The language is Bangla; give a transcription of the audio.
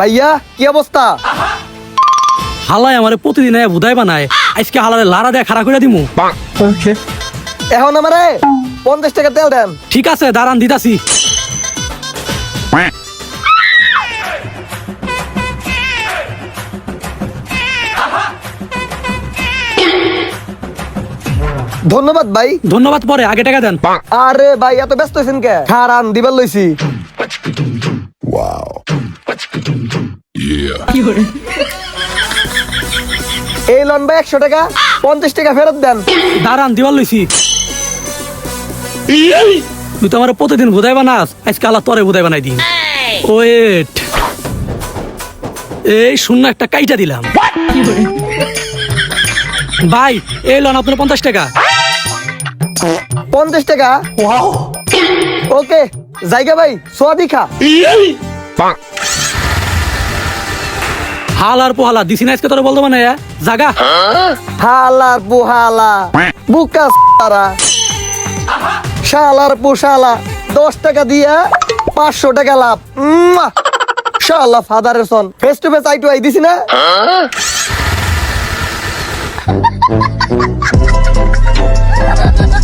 ভাইয়া কি অবস্থা? হালাই আমারে প্রতিদিন আয়া বুধাই বানায় আজকে হালারে লারা দেয়া খাড়া করে দিমু। এখন আমারে পঞ্চাশ টাকা তেল দেন। ঠিক আছে দাঁড়ান দিতাছি। ধন্যবাদ ভাই। ধন্যবাদ পরে আগে টাকা দেন। আরে ভাই এত ব্যস্ত হয়েছেন কে? খারান দিবার লইছি। এই লন ভাই একশো টাকা পঞ্চাশ টাকা ফেরত দেন। দাঁড়ান দিবার লইছি। তুই তো আমার প্রতিদিন বুধাই বানাস আজকে আল্লাহ তরে বুধাই বানাই দিন। ওয়েট। এই শূন্য একটা কাইটা দিলাম। ভাই এই লন আপনার পঞ্চাশ টাকা। পঞ্চাশ টাকা? ওকে জায়গা ভাই সোয়াদি খা হাল আর পোহালা, দিছি না আজকে তোরে বলতো মানে জাগা। হালার বুহালা বুকা সারা। শালার পুশালা, দশ টাকা দিয়া পাঁচশো টাকা লাভ। শালা ফাদারের son face to face eye to eye দিছি না?